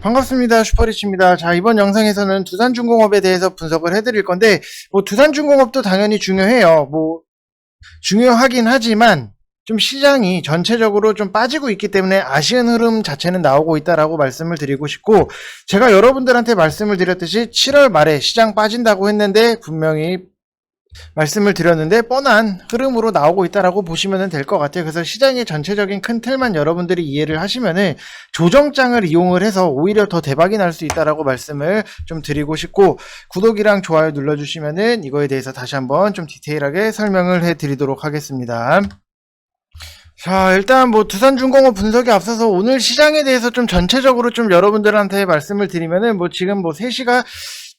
반갑습니다. 슈퍼리치입니다. 자, 이번 영상에서는 두산중공업에 대해서 분석을 해드릴 건데, 뭐, 두산중공업도 당연히 중요해요. 뭐, 중요하긴 하지만, 좀 시장이 전체적으로 좀 빠지고 있기 때문에 아쉬운 흐름 자체는 나오고 있다라고 말씀을 드리고 싶고, 제가 여러분들한테 말씀을 드렸듯이 7월 말에 시장 빠진다고 했는데, 분명히 말씀을 드렸는데 뻔한 흐름으로 나오고 있다라고 보시면 될 것 같아요. 그래서 시장의 전체적인 큰 틀만 여러분들이 이해를 하시면은 조정장을 이용을 해서 오히려 더 대박이 날 수 있다라고 말씀을 좀 드리고 싶고 구독이랑 좋아요 눌러주시면은 이거에 대해서 다시 한번 좀 디테일하게 설명을 해드리도록 하겠습니다. 자, 일단 뭐 두산중공업 분석에 앞서서 오늘 시장에 대해서 좀 전체적으로 좀 여러분들한테 말씀을 드리면은 뭐 지금 뭐 3시가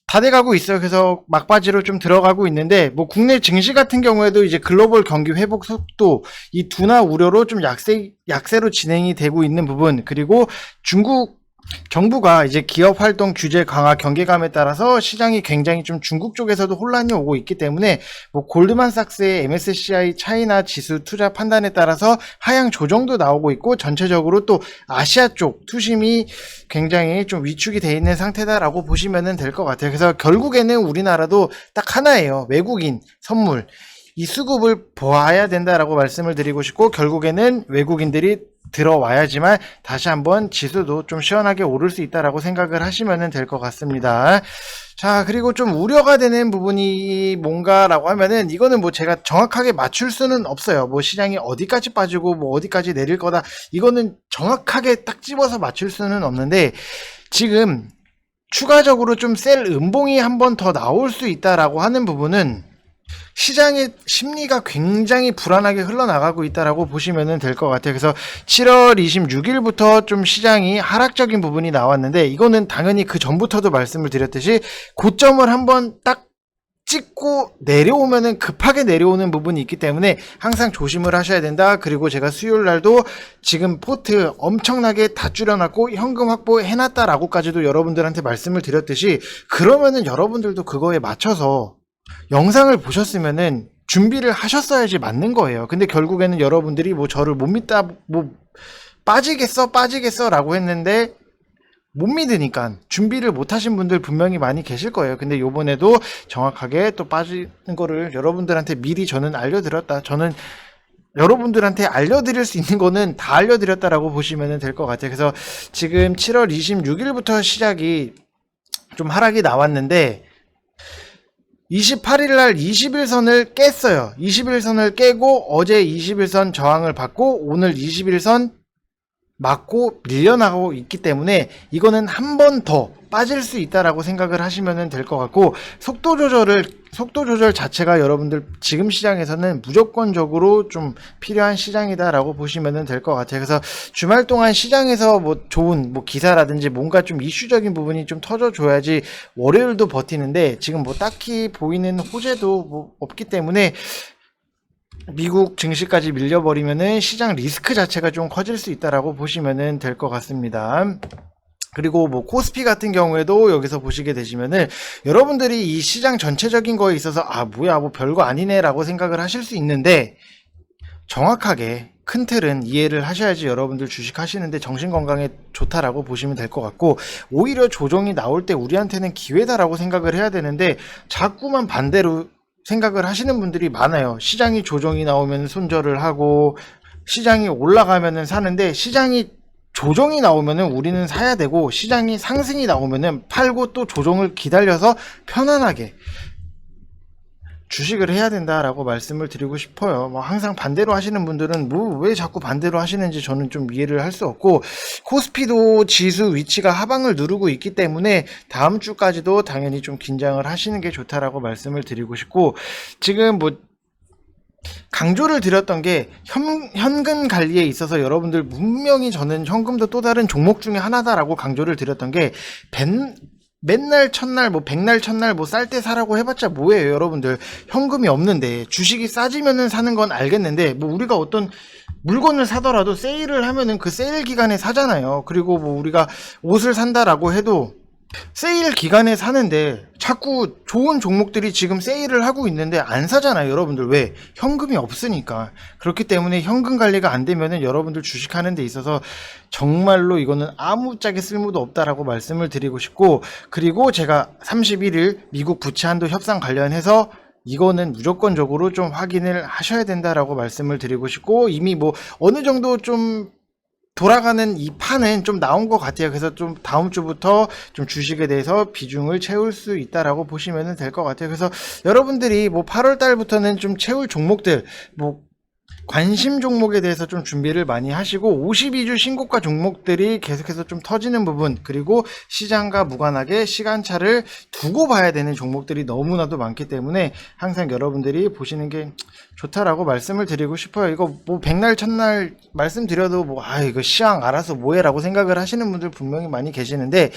다 돼가고 있어요. 그래서 막바지로 좀 들어가고 있는데, 뭐 국내 증시 같은 경우에도 이제 글로벌 경기 회복 속도 이 둔화 우려로 좀 약세 약세로 진행이 되고 있는 부분, 그리고 중국 정부가 이제 기업 활동 규제 강화 경계감에 따라서 시장이 굉장히 좀 중국 쪽에서도 혼란이 오고 있기 때문에 뭐 골드만삭스의 MSCI 차이나 지수 투자 판단에 따라서 하향 조정도 나오고 있고 전체적으로 또 아시아 쪽 투심이 굉장히 좀 위축이 돼 있는 상태다라고 보시면 될 것 같아요. 그래서 결국에는 우리나라도 딱 하나예요. 외국인 선물. 이 수급을 보아야 된다라고 말씀을 드리고 싶고 결국에는 외국인들이 들어와야지만 다시 한번 지수도 좀 시원하게 오를 수 있다라고 생각을 하시면 될 것 같습니다. 자, 그리고 좀 우려가 되는 부분이 뭔가라고 하면은 이거는 뭐 제가 정확하게 맞출 수는 없어요. 뭐 시장이 어디까지 빠지고 뭐 어디까지 내릴 거다. 이거는 정확하게 딱 집어서 맞출 수는 없는데 지금 추가적으로 좀 셀 음봉이 한 번 더 나올 수 있다라고 하는 부분은 시장의 심리가 굉장히 불안하게 흘러나가고 있다라고 보시면 될 것 같아요. 그래서 7월 26일부터 좀 시장이 하락적인 부분이 나왔는데 이거는 당연히 그 전부터도 말씀을 드렸듯이 고점을 한번 딱 찍고 내려오면은 급하게 내려오는 부분이 있기 때문에 항상 조심을 하셔야 된다. 그리고 제가 수요일 날도 지금 포트 엄청나게 다 줄여놨고 현금 확보 해놨다라고까지도 여러분들한테 말씀을 드렸듯이 그러면은 여러분들도 그거에 맞춰서 영상을 보셨으면은 준비를 하셨어야지 맞는 거예요. 근데 결국에는 여러분들이 뭐 저를 못 믿다, 뭐 빠지겠어, 빠지겠어 라고 했는데 못 믿으니까 준비를 못 하신 분들 분명히 많이 계실 거예요. 근데 요번에도 정확하게 또 빠지는 거를 여러분들한테 미리 저는 알려드렸다. 저는 여러분들한테 알려드릴 수 있는 거는 다 알려드렸다라고 보시면 될 것 같아요. 그래서 지금 7월 26일부터 시작이 좀 하락이 나왔는데 28일 날 21선을 깼어요. 21선을 깨고 어제 21선 저항을 받고 오늘 21선 맞고 밀려나가고 있기 때문에 이거는 한 번 더 빠질 수 있다라고 생각을 하시면 될 것 같고 속도 조절을 속도 조절 자체가 여러분들 지금 시장에서는 무조건적으로 좀 필요한 시장이다라고 보시면 될 것 같아요. 그래서 주말 동안 시장에서 뭐 좋은 뭐 기사라든지 뭔가 좀 이슈적인 부분이 좀 터져줘야지 월요일도 버티는데 지금 뭐 딱히 보이는 호재도 뭐 없기 때문에 미국 증시까지 밀려버리면은 시장 리스크 자체가 좀 커질 수 있다라고 보시면 될것 같습니다. 그리고 뭐 코스피 같은 경우에도 여기서 보시게 되시면은 여러분들이 이 시장 전체적인 거에 있어서 아 뭐야 뭐 별거 아니네라고 생각을 하실 수 있는데 정확하게 큰 틀은 이해를 하셔야지 여러분들 주식 하시는데 정신 건강에 좋다라고 보시면 될 것 같고 오히려 조정이 나올 때 우리한테는 기회다라고 생각을 해야 되는데 자꾸만 반대로 생각을 하시는 분들이 많아요. 시장이 조정이 나오면 손절을 하고 시장이 올라가면은 사는데 시장이 조정이 나오면은 우리는 사야 되고 시장이 상승이 나오면은 팔고 또 조정을 기다려서 편안하게 주식을 해야 된다라고 말씀을 드리고 싶어요. 뭐 항상 반대로 하시는 분들은 뭐 왜 자꾸 반대로 하시는지 저는 좀 이해를 할 수 없고 코스피도 지수 위치가 하방을 누르고 있기 때문에 다음 주까지도 당연히 좀 긴장을 하시는 게 좋다라고 말씀을 드리고 싶고 지금 뭐 강조를 드렸던 게 현, 현금 관리에 있어서 여러분들 분명히 저는 현금도 또 다른 종목 중에 하나다라고 강조를 드렸던 게 벤, 맨날 첫날 뭐 백날 첫날 뭐 쌀 때 사라고 해봤자 뭐예요 여러분들? 현금이 없는데 주식이 싸지면은 사는 건 알겠는데 뭐 우리가 어떤 물건을 사더라도 세일을 하면은 그 세일 기간에 사잖아요. 그리고 뭐 우리가 옷을 산다라고 해도 세일 기간에 사는데 자꾸 좋은 종목들이 지금 세일을 하고 있는데 안 사잖아요, 여러분들. 왜? 현금이 없으니까. 그렇기 때문에 현금 관리가 안 되면은 여러분들 주식하는 데 있어서 정말로 이거는 아무짝에 쓸모도 없다라고 말씀을 드리고 싶고, 그리고 제가 31일 미국 부채 한도 협상 관련해서 이거는 무조건적으로 좀 확인을 하셔야 된다라고 말씀을 드리고 싶고, 이미 뭐 어느 정도 좀 돌아가는 이 판은 좀 나온 것 같아요. 그래서 좀 다음 주부터 좀 주식에 대해서 비중을 채울 수 있다라고 보시면 될 것 같아요. 그래서 여러분들이 뭐 8월 달부터는 좀 채울 종목들, 뭐 관심 종목에 대해서 좀 준비를 많이 하시고 52주 신고가 종목들이 계속해서 좀 터지는 부분 그리고 시장과 무관하게 시간차를 두고 봐야 되는 종목들이 너무나도 많기 때문에 항상 여러분들이 보시는 게 좋다라고 말씀을 드리고 싶어요. 이거 뭐 백날 첫날 말씀드려도 뭐 아 이거 시황 알아서 뭐해라고 생각을 하시는 분들 분명히 많이 계시는데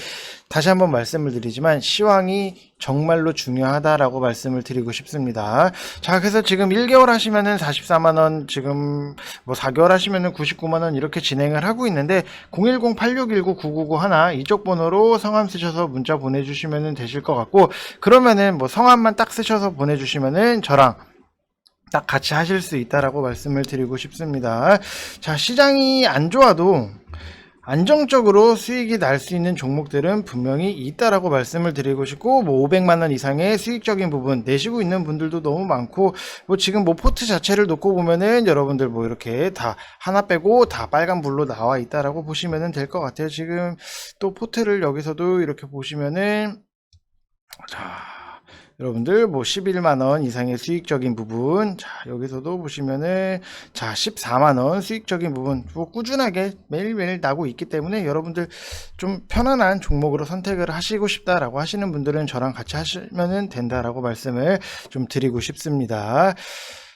다시 한번 말씀을 드리지만 시황이 정말로 중요하다라고 말씀을 드리고 싶습니다. 자, 그래서 지금 1개월 하시면은 44만 원, 지금 뭐 4개월 하시면은 99만 원 이렇게 진행을 하고 있는데 010-8619-9991 하나 이쪽 번호로 성함 쓰셔서 문자 보내주시면은 되실 것 같고 그러면은 뭐 성함만 딱 쓰셔서 보내주시면은 저랑 딱 같이 하실 수 있다라고 말씀을 드리고 싶습니다. 자, 시장이 안 좋아도 안정적으로 수익이 날 수 있는 종목들은 분명히 있다라고 말씀을 드리고 싶고 뭐 500만 원 이상의 수익적인 부분 내시고 있는 분들도 너무 많고 뭐 지금 뭐 포트 자체를 놓고 보면은 여러분들 뭐 이렇게 다 하나 빼고 다 빨간 불로 나와 있다라고 보시면은 될것 같아요. 지금 또 포트를 여기서도 이렇게 보시면은 자 여러분들 뭐 11만 원 이상의 수익적인 부분 자 여기서도 보시면은 자 14만 원 수익적인 부분 뭐 꾸준하게 매일매일 나고 있기 때문에 여러분들 좀 편안한 종목으로 선택을 하시고 싶다라고 하시는 분들은 저랑 같이 하시면은 된다라고 말씀을 좀 드리고 싶습니다.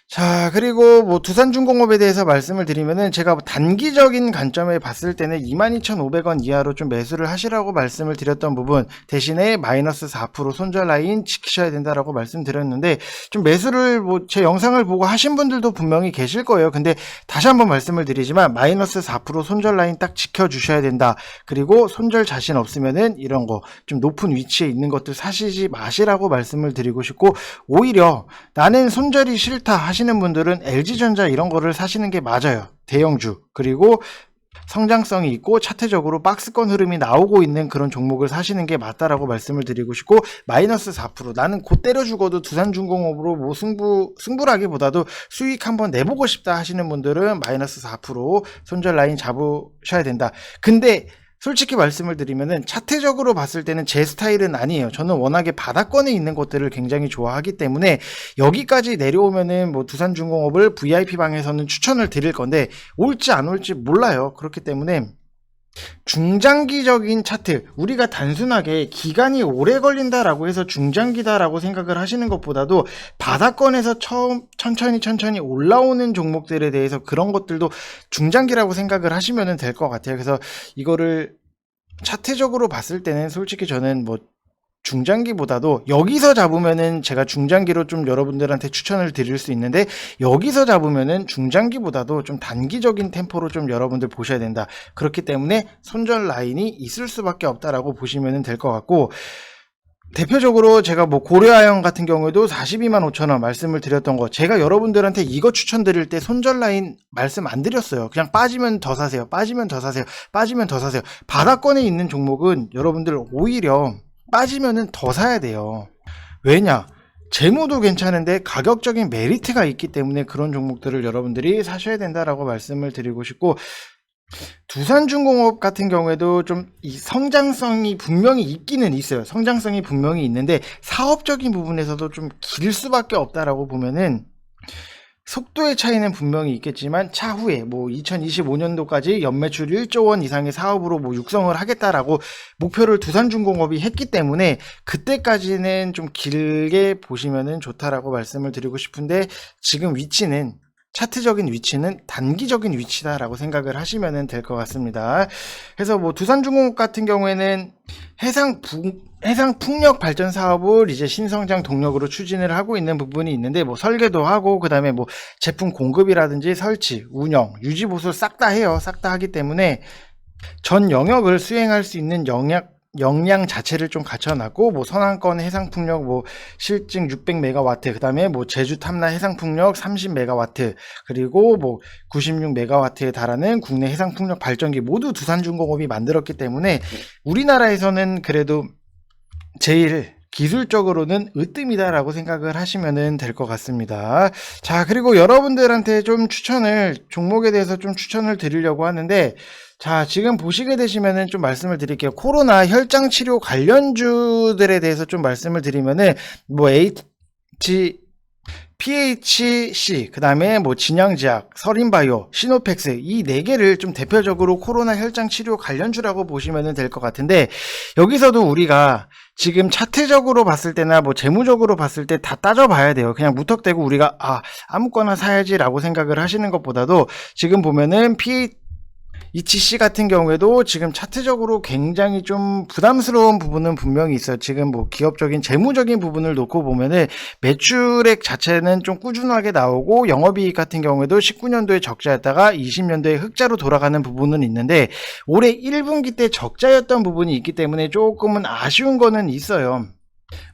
자, 그리고 뭐 두산중공업에 대해서 말씀을 드리면은 제가 뭐 단기적인 관점에 봤을 때는 22,500원 이하로 좀 매수를 하시라고 말씀을 드렸던 부분 대신에 마이너스 4% 손절 라인 지키셔야 된다라고 말씀드렸는데 좀 매수를 뭐 제 영상을 보고 하신 분들도 분명히 계실 거예요. 근데 다시 한번 말씀을 드리지만 마이너스 4% 손절 라인 딱 지켜 주셔야 된다. 그리고 손절 자신 없으면은 이런 거 좀 높은 위치에 있는 것들 사시지 마시라고 말씀을 드리고 싶고 오히려 나는 손절이 싫다 하 시는 분들은 LG전자 이런 거를 사시는 게 맞아요. 대형주. 그리고 성장성이 있고 차트적으로 박스권 흐름이 나오고 있는 그런 종목을 사시는 게 맞다라고 말씀을 드리고 싶고 마이너스 4% 나는 곧 때려 죽어도 두산중공업으로 뭐 승부 승부라기보다도 수익 한번 내보고 싶다 하시는 분들은 마이너스 4% 손절 라인 잡으셔야 된다. 근데 솔직히 말씀을 드리면은 차트적으로 봤을 때는 제 스타일은 아니에요. 저는 워낙에 바닥권에 있는 것들을 굉장히 좋아하기 때문에 여기까지 내려오면은 뭐 두산중공업을 VIP 방에서는 추천을 드릴 건데 올지 안 올지 몰라요. 그렇기 때문에 중장기적인 차트 우리가 단순하게 기간이 오래 걸린다라고 해서 중장기다라고 생각을 하시는 것보다도 바닥권에서 처음 천천히 천천히 올라오는 종목들에 대해서 그런 것들도 중장기라고 생각을 하시면 될 것 같아요. 그래서 이거를 차트적으로 봤을 때는 솔직히 저는 뭐 중장기보다도 여기서 잡으면은 제가 중장기로 좀 여러분들한테 추천을 드릴 수 있는데 여기서 잡으면은 중장기보다도 좀 단기적인 템포로 좀 여러분들 보셔야 된다. 그렇기 때문에 손절 라인이 있을 수밖에 없다라고 보시면 될 것 같고 대표적으로 제가 뭐 고려아연 같은 경우에도 42만 5천 원 말씀을 드렸던 거 제가 여러분들한테 이거 추천드릴 때 손절 라인 말씀 안 드렸어요. 그냥 빠지면 더 사세요. 빠지면 더 사세요. 빠지면 더 사세요. 바닥권에 있는 종목은 여러분들 오히려 빠지면은 더 사야 돼요. 왜냐? 재무도 괜찮은데 가격적인 메리트가 있기 때문에 그런 종목들을 여러분들이 사셔야 된다라고 말씀을 드리고 싶고 두산중공업 같은 경우에도 좀 이 성장성이 분명히 있기는 있어요. 성장성이 분명히 있는데 사업적인 부분에서도 좀 길 수밖에 없다라고 보면은 속도의 차이는 분명히 있겠지만 차후에 뭐 2025년도까지 연매출 1조 원 이상의 사업으로 뭐 육성을 하겠다라고 목표를 두산중공업이 했기 때문에 그때까지는 좀 길게 보시면은 좋다라고 말씀을 드리고 싶은데 지금 위치는 차트적인 위치는 단기적인 위치다라고 생각을 하시면 될 것 같습니다. 그래서 뭐 두산중공업 같은 경우에는 해상 부, 해상 풍력 발전 사업을 이제 신성장 동력으로 추진을 하고 있는 부분이 있는데 뭐 설계도 하고 그다음에 뭐 제품 공급이라든지 설치, 운영, 유지 보수 싹 다 해요. 싹 다 하기 때문에 전 영역을 수행할 수 있는 영역 역량 자체를 좀 갖춰놨고 뭐 선안권 해상 풍력 뭐 실증 600메가와트 그다음에 뭐 제주 탐라 해상 풍력 30메가와트 그리고 뭐 96메가와트에 달하는 국내 해상 풍력 발전기 모두 두산중공업이 만들었기 때문에 우리나라에서는 그래도 제일 기술적으로는 으뜸이다라고 생각을 하시면 될 것 같습니다. 자, 그리고 여러분들한테 좀 추천을, 종목에 대해서 좀 추천을 드리려고 하는데, 자, 지금 보시게 되시면은 좀 말씀을 드릴게요. 코로나 혈장 치료 관련주들에 대해서 좀 말씀을 드리면은, 뭐, H, PHC, 그 다음에 뭐 진양제약, 서린바이오, 시노펙스 이 네 개를 좀 대표적으로 코로나 혈장 치료 관련주라고 보시면 될 것 같은데 여기서도 우리가 지금 차트적으로 봤을 때나 뭐 재무적으로 봤을 때 다 따져봐야 돼요. 그냥 무턱대고 우리가 아 아무거나 사야지라고 생각을 하시는 것보다도 지금 보면은 PH ETC 같은 경우에도 지금 차트적으로 굉장히 좀 부담스러운 부분은 분명히 있어요. 지금 뭐 기업적인 재무적인 부분을 놓고 보면은 매출액 자체는 좀 꾸준하게 나오고 영업이익 같은 경우에도 19년도에 적자였다가 20년도에 흑자로 돌아가는 부분은 있는데 올해 1분기 때 적자였던 부분이 있기 때문에 조금은 아쉬운 거는 있어요.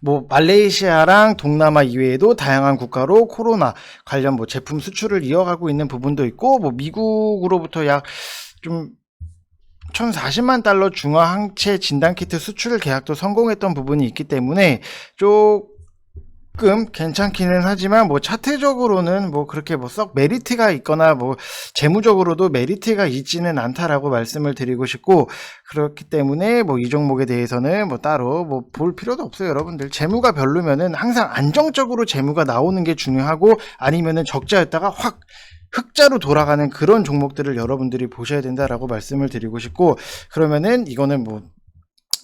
뭐 말레이시아랑 동남아 이외에도 다양한 국가로 코로나 관련 뭐 제품 수출을 이어가고 있는 부분도 있고 뭐 미국으로부터 약 좀 1040만 달러 중화 항체 진단 키트 수출 계약도 성공했던 부분이 있기 때문에 조금 괜찮기는 하지만 뭐 차트적으로는 뭐 그렇게 뭐 썩 메리트가 있거나 뭐 재무적으로도 메리트가 있지는 않다라고 말씀을 드리고 싶고 그렇기 때문에 뭐 이 종목에 대해서는 뭐 따로 뭐 볼 필요도 없어요 여러분들. 재무가 별로면은 항상 안정적으로 재무가 나오는 게 중요하고 아니면은 적자였다가 확 흑자로 돌아가는 그런 종목들을 여러분들이 보셔야 된다라고 말씀을 드리고 싶고 그러면은 이거는 뭐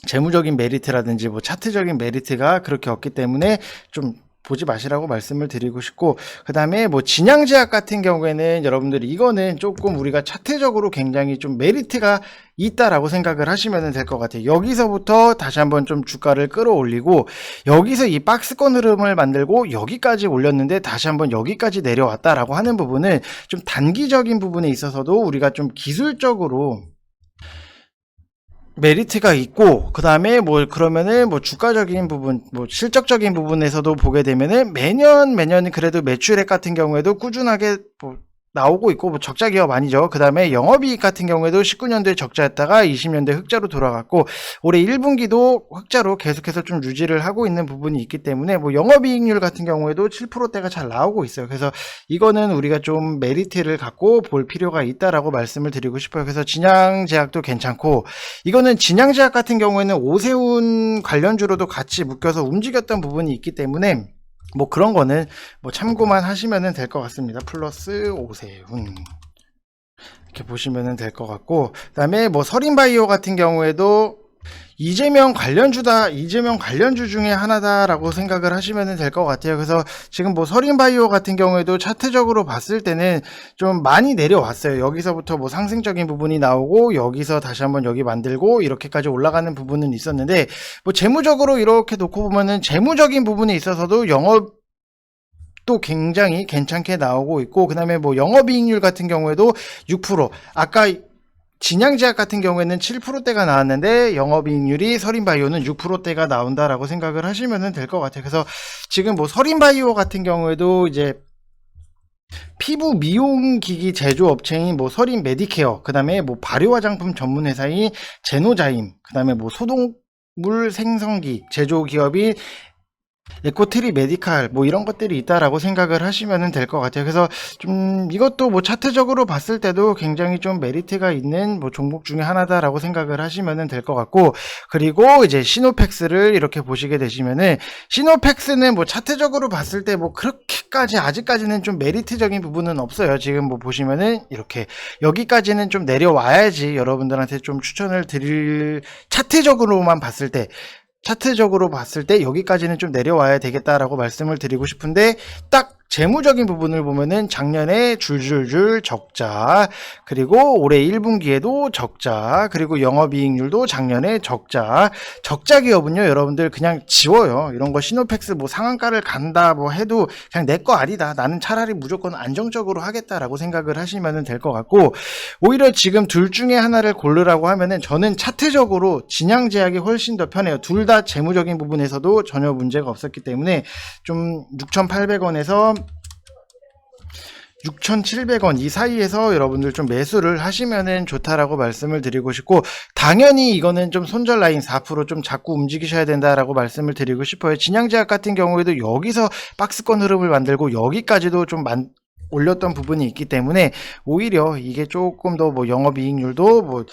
재무적인 메리트라든지 뭐 차트적인 메리트가 그렇게 없기 때문에 좀 보지 마시라고 말씀을 드리고 싶고 그 다음에 뭐 진양제약 같은 경우에는 여러분들이 이거는 조금 우리가 차트적으로 굉장히 좀 메리트가 있다라고 생각을 하시면 될 것 같아요. 여기서부터 다시 한번 좀 주가를 끌어올리고 여기서 이 박스권 흐름을 만들고 여기까지 올렸는데 다시 한번 여기까지 내려왔다라고 하는 부분은 좀 단기적인 부분에 있어서도 우리가 좀 기술적으로 메리트가 있고 그 다음에 뭐 그러면은 뭐 주가적인 부분 뭐 실적적인 부분에서도 보게 되면은 매년 매년 그래도 매출액 같은 경우에도 꾸준하게 뭐 나오고 있고 뭐 적자 기업 아니죠. 그 다음에 영업이익 같은 경우에도 19년도에 적자였다가 20년도에 흑자로 돌아갔고 올해 1분기도 흑자로 계속해서 좀 유지를 하고 있는 부분이 있기 때문에 뭐 영업이익률 같은 경우에도 7%대가 잘 나오고 있어요. 그래서 이거는 우리가 좀 메리트를 갖고 볼 필요가 있다라고 말씀을 드리고 싶어요. 그래서 진양제약도 괜찮고 이거는 진양제약 같은 경우에는 오세훈 관련주로도 같이 묶여서 움직였던 부분이 있기 때문에 뭐 그런 거는 뭐 참고만 하시면 될 것 같습니다. 플러스 오세훈 이렇게 보시면 될 것 같고 그 다음에 뭐 서린바이오 같은 경우에도 이재명 관련주다, 이재명 관련주 중에 하나다라고 생각을 하시면 될 것 같아요. 그래서 지금 뭐 서린바이오 같은 경우에도 차트적으로 봤을 때는 좀 많이 내려왔어요. 여기서부터 뭐 상승적인 부분이 나오고 여기서 다시 한번 여기 만들고 이렇게까지 올라가는 부분은 있었는데 뭐 재무적으로 이렇게 놓고 보면은 재무적인 부분에 있어서도 영업 또 굉장히 괜찮게 나오고 있고 그다음에 뭐 영업이익률 같은 경우에도 6% 아까 진양제약 같은 경우에는 7%대가 나왔는데 영업이익률이 서린바이오는 6%대가 나온다라고 생각을 하시면 될 것 같아요. 그래서 지금 뭐 서린바이오 같은 경우에도 이제 피부 미용 기기 제조업체인 뭐 서린 메디케어, 그 다음에 뭐 발효 화장품 전문 회사인 제노자임, 그 다음에 뭐 소독물 생성기 제조 기업인 에코트리 메디칼 뭐 이런 것들이 있다라고 생각을 하시면 될 것 같아요. 그래서 좀 이것도 뭐 차트적으로 봤을 때도 굉장히 좀 메리트가 있는 뭐 종목 중에 하나다라고 생각을 하시면 될 것 같고 그리고 이제 시노펙스를 이렇게 보시게 되시면은 시노펙스는 뭐 차트적으로 봤을 때 뭐 그렇게까지 아직까지는 좀 메리트적인 부분은 없어요. 지금 뭐 보시면은 이렇게 여기까지는 좀 내려와야지 여러분들한테 좀 추천을 드릴 차트적으로만 봤을 때 차트적으로 봤을 때 여기까지는 좀 내려와야 되겠다라고 말씀을 드리고 싶은데 딱 재무적인 부분을 보면은 작년에 줄줄줄 적자, 그리고 올해 1분기에도 적자, 그리고 영업이익률도 작년에 적자. 적자 기업은요, 여러분들 그냥 지워요. 이런 거 시노팩스 뭐 상한가를 간다 뭐 해도 그냥 내 거 아니다. 나는 차라리 무조건 안정적으로 하겠다라고 생각을 하시면 될 것 같고, 오히려 지금 둘 중에 하나를 고르라고 하면은 저는 차트적으로 진양제약이 훨씬 더 편해요. 둘 다 재무적인 부분에서도 전혀 문제가 없었기 때문에 좀 6,800원에서 6,700원 이 사이에서 여러분들 좀 매수를 하시면은 좋다라고 말씀을 드리고 싶고 당연히 이거는 좀 손절 라인 4%좀 자꾸 움직이셔야 된다라고 말씀을 드리고 싶어요. 진양제약 같은 경우에도 여기서 박스권 흐름을 만들고 여기까지도 좀 만, 올렸던 부분이 있기 때문에 오히려 이게 조금 더 뭐 영업이익률도 뭐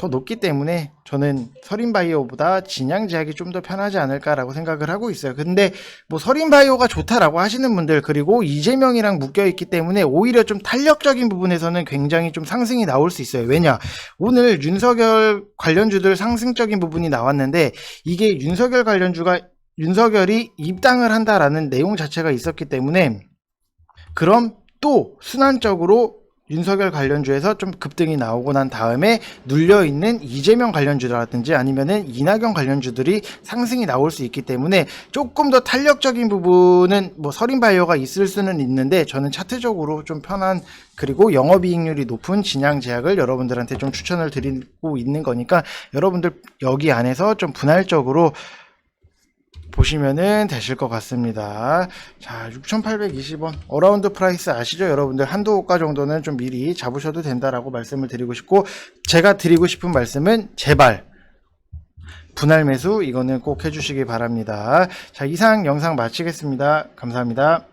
더 높기 때문에 저는 서린바이오보다 진양 제약이 좀 더 편하지 않을까라고 생각을 하고 있어요. 근데 뭐 서린바이오가 좋다라고 하시는 분들 그리고 이재명이랑 묶여 있기 때문에 오히려 좀 탄력적인 부분에서는 굉장히 좀 상승이 나올 수 있어요. 왜냐 오늘 윤석열 관련주들 상승적인 부분이 나왔는데 이게 윤석열 관련주가 윤석열이 입당을 한다라는 내용 자체가 있었기 때문에 그럼 또 순환적으로 윤석열 관련주에서 좀 급등이 나오고 난 다음에 눌려 있는 이재명 관련주라든지 아니면은 이낙연 관련주들이 상승이 나올 수 있기 때문에 조금 더 탄력적인 부분은 뭐 서린 바이오가 있을 수는 있는데 저는 차트적으로 좀 편한 그리고 영업이익률이 높은 진양 제약을 여러분들한테 좀 추천을 드리고 있는 거니까 여러분들 여기 안에서 좀 분할적으로 보시면은 되실 것 같습니다. 자, 6,820원. 어라운드 프라이스 아시죠? 여러분들 한두 호가 정도는 좀 미리 잡으셔도 된다라고 말씀을 드리고 싶고, 제가 드리고 싶은 말씀은 제발, 분할 매수 이거는 꼭 해주시기 바랍니다. 자, 이상 영상 마치겠습니다. 감사합니다.